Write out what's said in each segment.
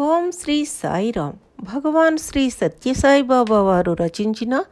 ఓం శ్రీ సాయిరామ్ భగవాన్ శ్రీ సత్యసాయిబాబా వారు రచించిన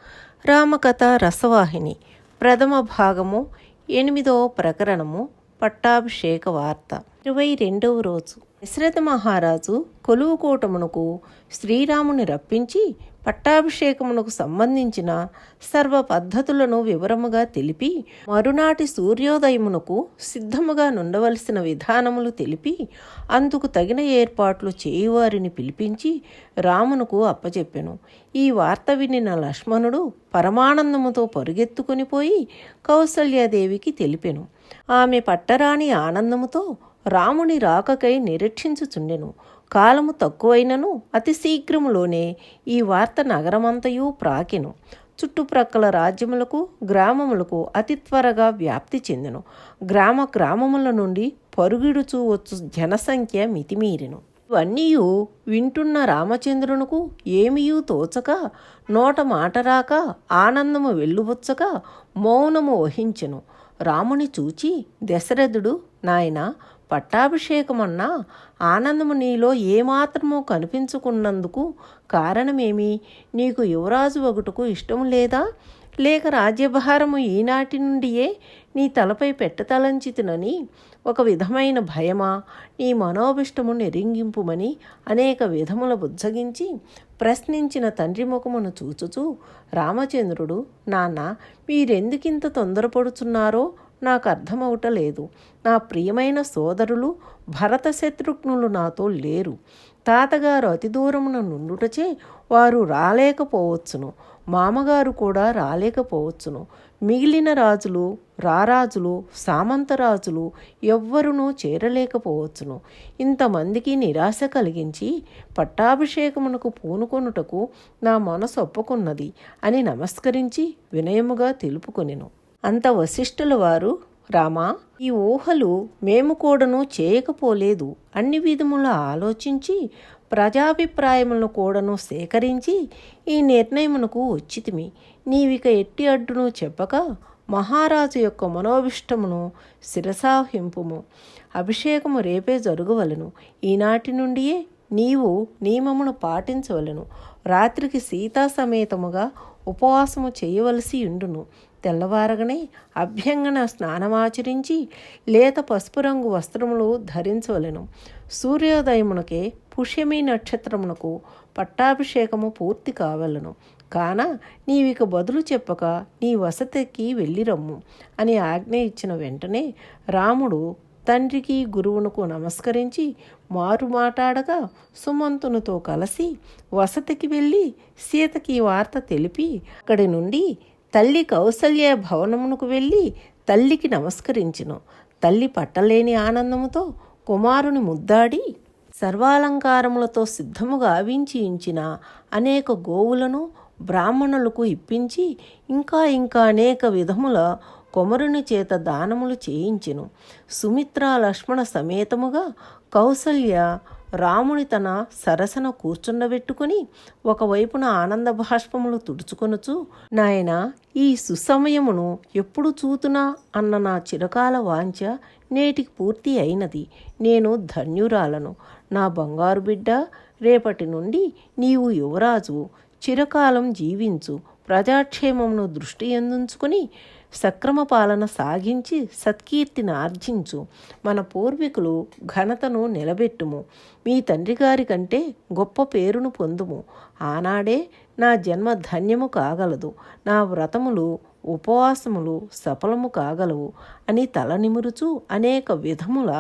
రామకథ రసవాహిని. ప్రథమ భాగము ఎనిమిదవ ప్రకరణము పట్టాభిషేక వార్త. ఇరవై రెండవ రోజు. దశరథ మహారాజు కొలువుకోటమునకు శ్రీరాముని రప్పించి పట్టాభిషేకమునకు సంబంధించిన సర్వ పద్ధతులను వివరముగా తెలిపి మరునాటి సూర్యోదయమునకు సిద్ధముగా నుండవలసిన విధానములు తెలిపి అందుకు తగిన ఏర్పాట్లు చేయువారిని పిలిపించి రామునకు అప్పచెప్పెను. ఈ వార్త వినిన లక్ష్మణుడు పరమానందముతో పరుగెత్తుకుని పోయి కౌసల్యాదేవికి తెలిపెను. ఆమె పట్టరాని ఆనందముతో రాముని రాకకై నిరీక్షించుచుండెను. కాలము తక్కువైనను అతి శీఘ్రములోనే ఈ వార్త నగరమంతయు ప్రాకెను. చుట్టుప్రక్కల రాజ్యములకు గ్రామములకు అతి త్వరగా వ్యాప్తి చెందెను. గ్రామ గ్రామముల నుండి పరుగిడుచూ వచ్చు జనసంఖ్య మితిమీరెను. ఇవన్నీ వింటున్న రామచంద్రునకు ఏమీయూ తోచక నోట మాట రాక ఆనందము వెల్లుబుచ్చక మౌనము వహించెను. రాముని చూచి దశరథుడు నాయన పట్టాభిషేకమన్నా ఆనందము నీలో ఏమాత్రమో కనిపించుకున్నందుకు కారణమేమి? నీకు యువరాజు ఒకటుకు ఇష్టం లేదా? లేక రాజ్యభారము ఈనాటి నుండియే నీ తలపై పెట్టతలంచితునని ఒక విధమైన భయమా? నీ మనోభిష్టము నిరింగింపుమని అనేక విధముల బుజ్జగించి ప్రశ్నించిన తండ్రి ముఖమును చూచుచూ రామచంద్రుడు నాన్న మీరెందుకింత తొందరపడుచున్నారో? నాకు అర్థమవుటలేదు నా ప్రియమైన సోదరులు భరత శత్రుఘ్నులు నాతో లేరు. తాతగారు అతి దూరమున నుండుటచే వారు రాలేకపోవచ్చును. మామగారు కూడా రాలేకపోవచ్చును. మిగిలిన రాజులు రారాజులు సామంతరాజులు ఎవ్వరునూ చేరలేకపోవచ్చును. ఇంతమందికి నిరాశ కలిగించి పట్టాభిషేకమునకు పూనుకొనుటకు నా మనసు ఒప్పుకున్నది అని నమస్కరించి వినయముగా తెలుపుకొనెను. అంత వశిష్ఠుల వారు రామా ఈ ఊహలు మేము కూడాను చేయకపోలేదు. అన్ని విధముల ఆలోచించి ప్రజాభిప్రాయములను కూడాను సేకరించి ఈ నిర్ణయమునకు వచ్చితిమి. నీవిక ఎట్టి అడ్డును చెప్పక మహారాజు యొక్క మనోభిష్టమును శిరసాహింపుము అభిషేకము రేపే జరుగవలను. ఈనాటి నుండియే నీవు నియమమును పాటించవలను. రాత్రికి సీతా సమేతముగా ఉపవాసము చేయవలసి ఉండును. తెల్లవారగనే అభ్యంగన స్నానమాచరించి లేత పసుపు రంగు వస్త్రములు ధరించవలెను. సూర్యోదయమునకే పుష్యమి నక్షత్రమునకు పట్టాభిషేకము పూర్తి కావలను. కాన నీవిక బదులు చెప్పక నీ వసతికి వెళ్ళిరమ్ము అని ఆజ్ఞ ఇచ్చిన వెంటనే రాముడు తండ్రికి గురువునకు నమస్కరించి మారు మాట్లాడగా సుమంతునితో కలిసి వసతికి వెళ్ళి సీతకి వార్త తెలిపి అక్కడి నుండి తల్లి కౌసల్య భవనమునకు వెళ్ళి తల్లికి నమస్కరించును. తల్లి పట్టలేని ఆనందముతో కుమారుని ముద్దాడి సర్వాలంకారములతో సిద్ధముగా ఆవించి ఉంచిన అనేక గోవులను బ్రాహ్మణులకు ఇప్పించి ఇంకా ఇంకా అనేక విధముల కొమరుని చేత దానములు చేయించెను. సుమిత్ర లక్ష్మణ సమేతముగా కౌసల్య రాముని తన సరసన కూర్చుండబెట్టుకుని ఒకవైపున ఆనంద భాష్పములు తుడుచుకొనుచు నాయన ఈ సుసమయమును ఎప్పుడు చూతునా అన్న నా చిరకాల వాంఛ నేటికి పూర్తి అయినది. నేను ధన్యురాలను. నా బంగారు బిడ్డ రేపటి నుండి నీవు యువరాజు. చిరకాలం జీవించు. ప్రజాక్షేమమును దృష్టి ఎందుంచుకుని సక్రమ పాలన సాగించి సత్కీర్తిని ఆర్జించు. మన పూర్వీకులు ఘనతను నిలబెట్టుము. మీ తండ్రి గారి కంటే గొప్ప పేరును పొందుము. ఆనాడే నా జన్మ ధన్యము కాగలదు. నా వ్రతములు ఉపవాసములు సఫలము కాగలవు అని తల నిమురుచు అనేక విధముల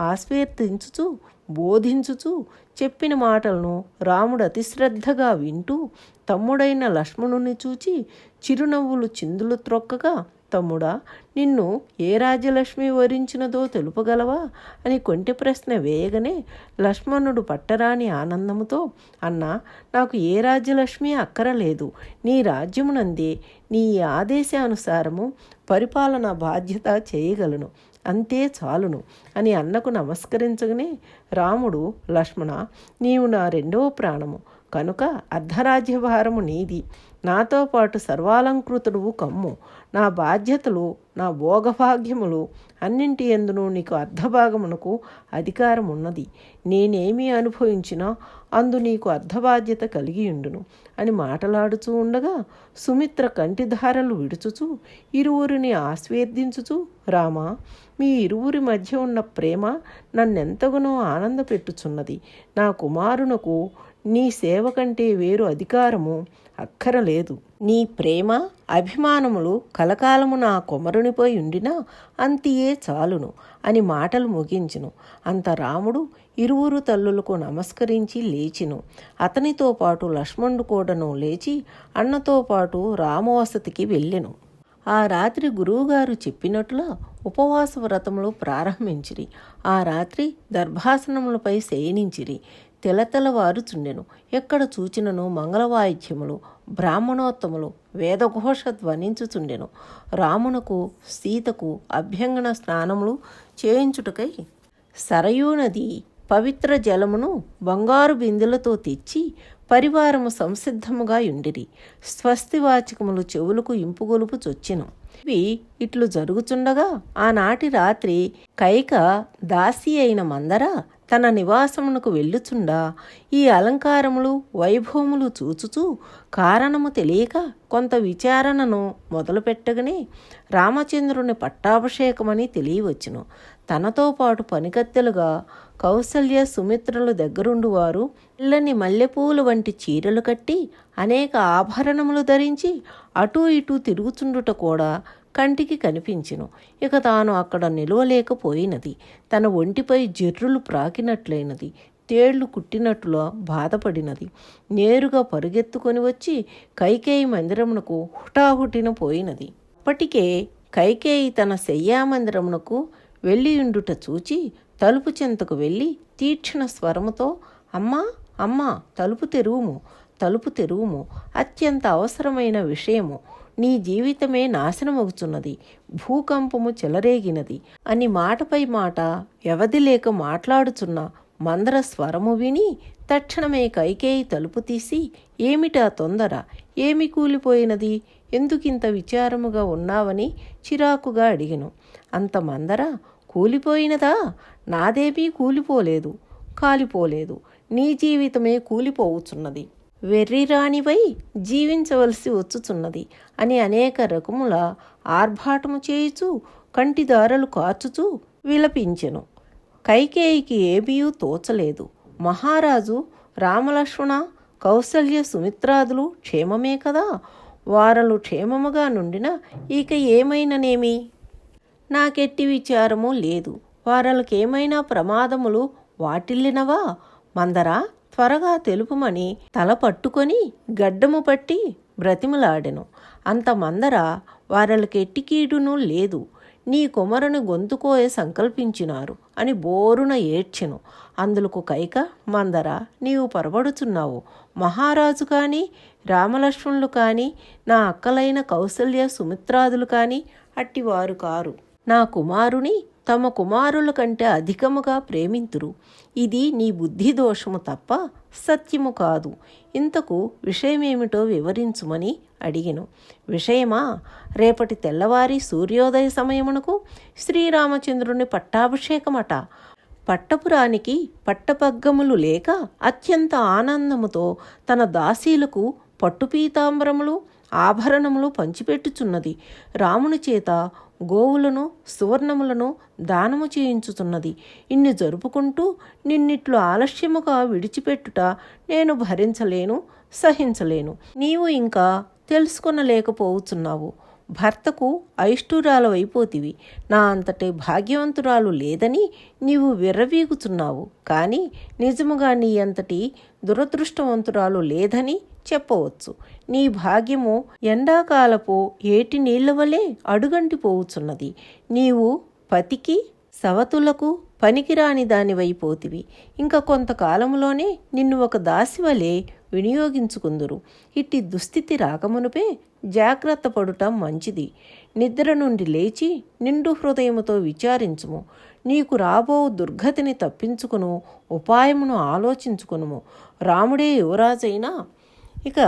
ఆస్వేర్తించుచు బోధించుచు చెప్పిన మాటలను రాముడు అతిశ్రద్ధగా వింటూ తమ్ముడైన లక్ష్మణుని చూచి చిరునవ్వులు చిందులు త్రొక్కగా తమ్ముడా నిన్ను ఏ రాజ్యలక్ష్మి వరించినదో తెలుపగలవా? అని కొంటి ప్రశ్న వేయగానే లక్ష్మణుడు పట్టరాని ఆనందముతో అన్నా నాకు ఏ రాజ్యలక్ష్మి అక్కరలేదు. నీ రాజ్యమునందే నీ ఆదేశానుసారము పరిపాలన బాధ్యత చేయగలను. అంతే చాలును అని అన్నకు నమస్కరించగానే రాముడు లక్ష్మణ నీవు నా రెండవ ప్రాణము. కనుక అర్ధరాజ్యభారము నీది. నాతో పాటు సర్వాలంకృతుడు కమ్ము. నా బాధ్యతలు నా భోగభాగ్యములు అన్నింటి ఎందును నీకు అర్ధభాగమునకు అధికారం ఉన్నది నేనేమి అనుభవించినా అందు నీకు అర్ధబాధ్యత కలిగి ఉండును అని మాటలాడుచూ ఉండగా సుమిత్ర కంటిధారలు విడుచుచు ఇరువురిని ఆస్వేదించుచు రామా మీ ఇరువురి మధ్య ఉన్న ప్రేమ నన్నెంతగానో ఆనందపెట్టుచున్నది. నా కుమారునకు నీ సేవ కంటే వేరు అధికారము అక్కరలేదు. నీ ప్రేమ అభిమానములు కలకాలము నా కొమరునిపై ఉండినా అంతియే చాలును అని మాటలు ముగించును. అంత రాముడు ఇరువురు తల్లులకు నమస్కరించి లేచిను. అతనితో పాటు లక్ష్మణుడు కూడాను లేచి అన్నతో పాటు రామవసతికి వెళ్ళెను. ఆ రాత్రి గురువుగారు చెప్పినట్లు ఉపవాస వ్రతములు ప్రారంభించిరి. ఆ రాత్రి దర్భాసనములపై శయనించిరి. తెలతెలవారుచుండెను. ఎక్కడ చూచినను మంగళవాయిద్యములు బ్రాహ్మణోత్తములు వేదఘోష ధ్వనించుచుండెను. రామునకు సీతకు అభ్యంగన స్నానములు చేయించుటకై సరయూ నది పవిత్ర జలమును బంగారు బిందులతో తెచ్చి పరివారము సంసిద్ధముగా యుండిరి స్వస్తివాచకములు చెవులకు ఇంపుగొలుపు చొచ్చెను. ఇవి ఇట్లు జరుగుచుండగా ఆనాటి రాత్రి కైక దాసి అయిన మందర తన నివాసమునకు వెళ్ళుచుండా ఈ అలంకారములు వైభవములు చూచుచూ కారణము తెలియక కొంత విచారణను మొదలుపెట్టగానే రామచంద్రుని పట్టాభిషేకమని తెలియవచ్చును. తనతో పాటు పనికత్తెలుగా కౌసల్య సుమిత్రలు దగ్గరుండు వారు పిల్లని మల్లెపూలు వంటి చీరలు కట్టి అనేక ఆభరణములు ధరించి అటూ ఇటూ తిరుగుచుండుట కూడా కంటికి కనిపించెను. ఇక తాను అక్కడ నిలవలేకపోయినది. తన ఒంటిపై జర్రులు ప్రాకినట్లయినది తేళ్ళు కుట్టినట్లుగా బాధపడినది. నేరుగా పరుగెత్తుకొని వచ్చి కైకేయి మందిరమునకు హుటాహుటిన పోయినది. అప్పటికే కైకేయి తన శయ్యామందిరమునకు వెళ్ళియుండుట చూచి తలుపు చెంతకు వెళ్ళి తీక్షణ స్వరముతో అమ్మా అమ్మా తలుపు తెరువుము తలుపు తెరువుము అత్యంత అవసరమైన విషయము నీ జీవితమే నాశనమగుచున్నది భూకంపము చెలరేగినది అని మాటపై మాట వ్యవధి లేక మాట్లాడుచున్న మందర స్వరము విని తక్షణమే కైకేయి తలుపు తీసి ఏమిటా తొందర? ఏమి కూలిపోయినది? ఎందుకింత విచారముగా ఉన్నావని చిరాకుగా అడిగను అంత మందర? కూలిపోయినదా? నాదేమీ కూలిపోలేదు కాలిపోలేదు. నీ జీవితమే కూలిపోవుచున్నది. వెర్రిరాణివై జీవించవలసి వచ్చుచున్నది అని అనేక రకముల ఆర్భాటము చేయుచు కంటిదారలు కార్చుచూ విలపించెను. కైకేయికి ఏమీయూ తోచలేదు. మహారాజు రామలక్ష్మణ కౌసల్య సుమిత్రాదులు క్షేమమే కదా? వారలు క్షేమముగా నుండిన ఇక ఏమైననేమి? నాకెట్టి విచారము లేదు. వారలకేమైనా ప్రమాదములు వాటిల్లినవా? మందరా త్వరగా తెలుపుమని తల పట్టుకొని గడ్డము పట్టి బ్రతిమలాడెను. అంత మందర వారలకెట్టికీడును లేదు. నీ కుమరుని గొంతుకోయ సంకల్పించినారు అని బోరున ఏడ్చెను. అందులకు కైక మందర నీవు పొరబడుచున్నావు. మహారాజు కానీ రామలక్ష్మణులు కానీ నా అక్కలైన కౌసల్య సుమిత్రాదులు కానీ అట్టివారు కారు. నా కుమారుని తమ కుమారుల కంటే అధికముగా ప్రేమింతురు. ఇది నీ బుద్ధి దోషము తప్ప సత్యము కాదు. ఇంతకు విషయమేమిటో వివరించుమని అడిగెను. విషయమా? రేపటి తెల్లవారి సూర్యోదయ సమయమునకు శ్రీరామచంద్రుని పట్టాభిషేకమట. పట్టపురానికి పట్టపగ్గములు లేక అత్యంత ఆనందముతో తన దాసీలకు పట్టుపీతాంబరములు ఆభరణములు పంచిపెట్టుచున్నది. రాముని చేత గోవులను సువర్ణములను దానము చేయించుతున్నది ఇన్ని జరుపుకుంటూ నిన్నిట్లు ఆలస్యముగా విడిచిపెట్టుట నేను భరించలేను సహించలేను. నీవు ఇంకా తెలుసుకొనలేకపోవచ్చున్నావు భర్తకు అయిష్టురాలవైపోతివి నా అంతటి భాగ్యవంతురాలు లేదని నీవు విర్రవీగుచున్నావు. కానీ నిజముగా నీ అంతటి దురదృష్టవంతురాలు లేదని చెప్పవచ్చు. నీ భాగ్యము ఎండాకాలపు ఏటి నీళ్ళ వలె అడుగంటిపోవుచున్నది. నీవు పతికి సవతులకు పనికిరాని దానివైపోతివి. ఇంకా కొంతకాలంలోనే నిన్ను ఒక దాసి వలె వినియోగించుకుందురు. ఇట్టి దుస్థితి రాకమునుపే జాగ్రత్త పడుట మంచిది. నిద్ర నుండి లేచి నిండు హృదయముతో విచారించుము. నీకు రాబో దుర్గతిని తప్పించుకును ఉపాయమును ఆలోచించుకునుము. రాముడే యువరాజైనా ఇక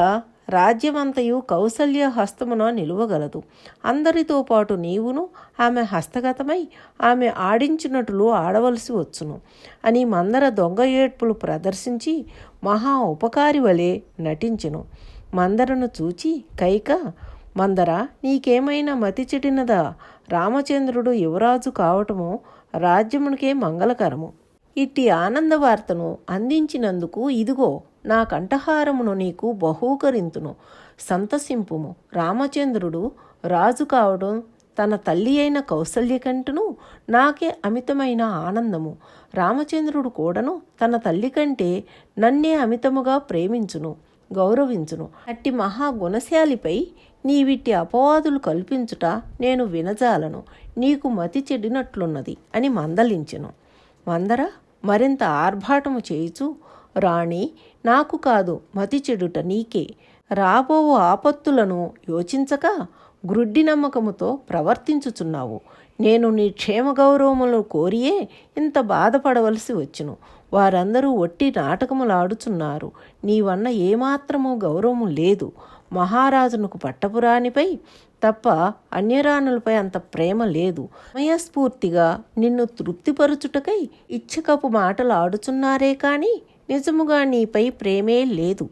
రాజ్యమంతయు కౌసల్య హస్తమున నిలువగలదు. అందరితో పాటు నీవును ఆమె హస్తగతమై ఆమె ఆడించినట్లు ఆడవలసి వచ్చును అని మందర దొంగ ఏడ్పులు ప్రదర్శించి మహా ఉపకారి వలె నటించెను. మందరను చూచి కైక మందర నీకేమైనా మతి చెడినదా రామచంద్రుడు యువరాజు కావటము రాజ్యమునికే మంగళకరము. ఇట్టి ఆనంద వార్తను అందించినందుకు ఇదిగో నా కంఠహారమును నీకు బహూకరింతును. సంతసింపుము. రామచంద్రుడు రాజు కావడం తన తల్లి అయిన కౌసల్యకంటును నాకే అమితమైన ఆనందము. రామచంద్రుడు కూడాను తన తల్లి కంటే నన్నే అమితముగా ప్రేమించును గౌరవించును. అట్టి మహాగుణశాలిపై నీవిట్టి అపవాదులు కల్పించుట నేను వినజాలను. నీకు మతి చెడినట్లున్నది అని మందలించెను. మందర మరింత ఆర్భాటము చేయుచు రాణి నాకు కాదు మతి చెడుట నీకే. రాబో ఆపత్తులను యోచించక గ్రుడ్డి నమ్మకముతో ప్రవర్తించుచున్నావు. నేను నీ క్షేమ గౌరవములు కోరియే ఇంత బాధపడవలసి వచ్చును. వారందరూ ఒట్టి నాటకములాడుచున్నారు. నీవన్న ఏమాత్రము గౌరవము లేదు. మహారాజునకు పట్టపురాణిపై తప్ప అన్యరాణులపై అంత ప్రేమ లేదు. సమయస్ఫూర్తిగా నిన్ను తృప్తిపరుచుటకై ఇచ్చకపు మాటలు ఆడుచున్నారే కానీ నిజముగా నీపై ప్రేమే లేదు.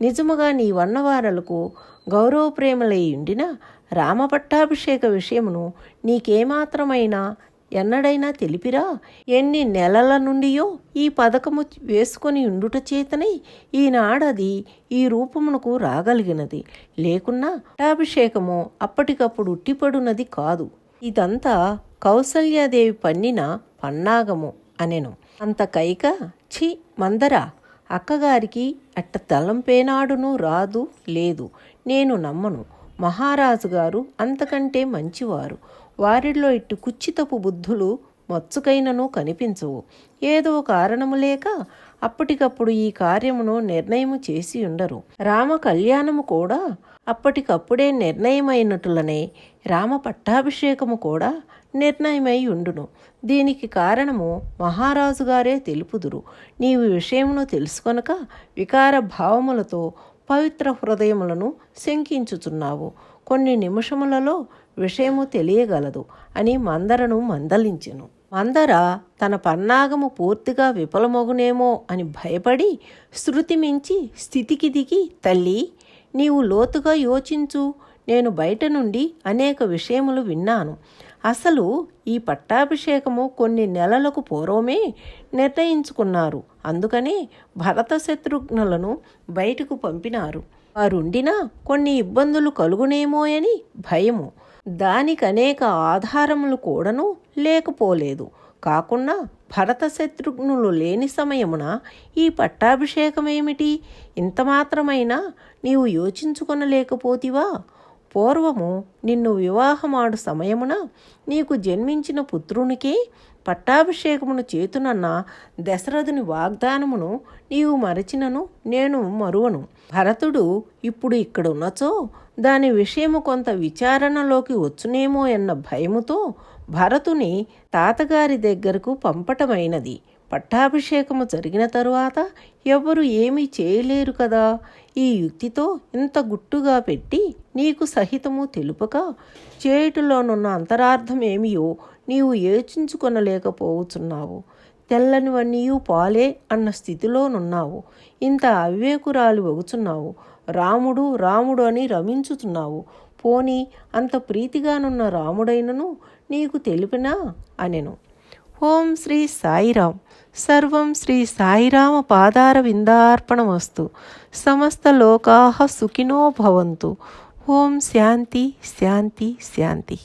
నిజముగా నీ వన్నవారలకు గౌరవ ప్రేమలై ఉండిన రామపట్టాభిషేక విషయమును నీకేమాత్రమైనా ఎన్నడైనా తెలిపిరా? ఎన్ని నెలల నుండియో ఈ పథకము వేసుకొని ఉండుట చేతనే ఈనాడది ఈ రూపమునకు రాగలిగినది. లేకున్నా పట్టాభిషేకము అప్పటికప్పుడు ఉట్టిపడునది కాదు. ఇదంతా కౌసల్యాదేవి పన్నిన పన్నాగము అనెను. అంత కైక ఛీ మందరా అక్కగారికి అట్ట తలంపేనాడును రాదు లేదు. నేను నమ్మను. మహారాజు గారు అంతకంటే మంచివారు. వారిలో ఇట్టు కుచ్చితపు బుద్ధులు మచ్చుకైనను కనిపించవు. ఏదో కారణము లేక అప్పటికప్పుడు ఈ కార్యమును నిర్ణయము చేసి ఉండరు. రామ కళ్యాణము కూడా అప్పటికప్పుడే నిర్ణయమైనట్లనే రామ పట్టాభిషేకము కూడా నిర్ణయమై ఉండును. దీనికి కారణము మహారాజు గారే తెలుపుదురు. నీవు విషయమును తెలుసుకొనక వికార భావములతో పవిత్ర హృదయములను శంకించుచున్నావు. కొన్ని నిమిషములలో విషయము తెలియగలదు అని మందరను మందలించెను. మందర తన పన్నాగము పూర్తిగా విఫలమగునేమో అని భయపడి శృతి మించి స్థితికి దిగి తల్లి నీవు లోతుగా యోచించు. నేను బయట నుండి అనేక విషయములు విన్నాను. అసలు ఈ పట్టాభిషేకము కొన్ని నెలలకు పూర్వమే నిర్ణయించుకున్నారు. అందుకనే భరత శత్రుఘ్నులను బయటకు పంపినారు. వారుండినా కొన్ని ఇబ్బందులు కలుగునేమోయని భయము. దానికి అనేక ఆధారములు కూడాను లేకపోలేదు. కాకుండా భరత శత్రుఘ్నులు లేని సమయమున ఈ పట్టాభిషేకమేమిటి? ఇంత మాత్రమైనా నీవు యోచించుకొనలేకపోతివా? పూర్వము నిన్ను వివాహమాడు సమయమున నీకు జన్మించిన పుత్రునికే పట్టాభిషేకమును చేతునన్న దశరథుని వాగ్దానమును నీవు మరచినను నేను మరువను. భరతుడు ఇప్పుడు ఇక్కడున్నచో దాని విషయము కొంత విచారణలోకి వచ్చునేమో అన్న భయముతో భరతుని తాతగారి దగ్గరకు పంపటమైనది. పట్టాభిషేకము జరిగిన తరువాత ఎవరు ఏమీ చేయలేరు కదా. ఈ యుక్తితో ఇంత గుట్టుగా పెట్టి నీకు సహితము తెలుపక చేయుటలోనున్న అంతరార్థమేమియో నీవు ఏచించుకొనలేకపోవుచున్నావు తెల్లనివన్నీయు పాలే అన్న స్థితిలోనున్నావు. ఇంత అవివేకురాలు వగుచున్నావు. రాముడు రాముడు అని రమించుతున్నావు పోని అంత ప్రీతిగానున్న రాముడైనను నీకు తెలిపినా? అనెను. ఓం శ్రీ సాయిరామ్ సర్వం శ్రీ సాయిరామ పాదార విందార్పణమస్తు. సమస్త లోకా సుఖినో భవంతు. ఓం శాంతి శాంతి శాంతి.